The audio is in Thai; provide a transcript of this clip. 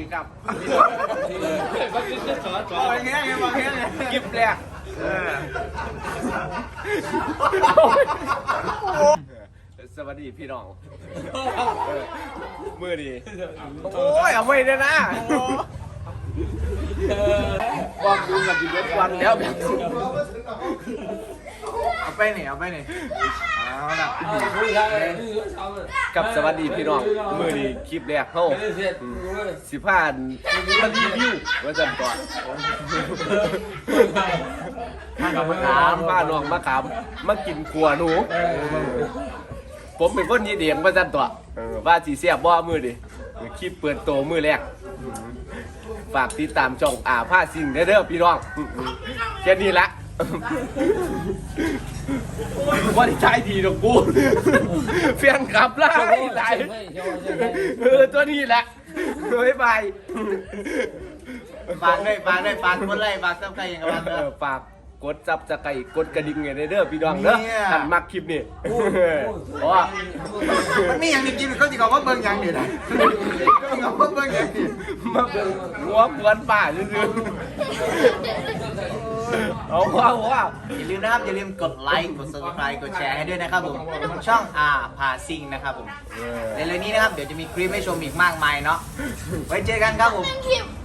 ดีครับก็จะสอนสอนโอ้ยเงี้ยเงี้ยมาเงี้ยเลยคลิปแรกเออสวัสดีพี่น้องมือดี โอ้ยเอาไปเลยนะความดูมันดีเด็ดวันแล้วแบบ ไปไหนเอาไปไหนเอาละคุยกันเลยกับสวัสดีพี่น้องมือดีคลิปแรกเข้าเสร็จสิผ่านมันรีวิวว่าจันก่อนท่านกรรมถาการมป้าน้องมาขามมากินขัวหนู ผมเป็นคนยีเดียงว่าจันตัวเออว่าสีเสียบบ่มือดิคลิปเปิดโตมือแรกฝากติดตามช่องอาผ้าสิ่งเด้อเด้อพี่น้องแค่นี้ละ ว่าได้ใช้ดีดอกกูเฟียนขับไล่ไล่เออตัวนี้แหละบ๊ายบายฝากด้วยฝากด้วยฝากคนไล่ฝากซับใครอย่างกับมันเอเด้ออฝากกดซับสไครต์กดกระดิ่งไงเด้อพี่น้องเด้อเนี่ยหันมักคลิปนี่เพราะว่ามันมีอย่างนี้กินเขาจะบอกว่าเบิ่งอย่างเดียวนะเขาบอกว่าเบิ่งอย่างนี้มาเบิ่งหัวกวนป่าซื่อๆ เอาว่าว่าอย่าลืมนะครับอย่าลืมกดไลค์กด subscribe กดแชร์ให้ด้วยนะครับผมช่องอาพาซิงนะครับผมในเรื่องนี้นะครับเดี๋ยวจะมีคลิปให้ชมอีกมากมายเนาะไว้เจอกันครับผม Thank you.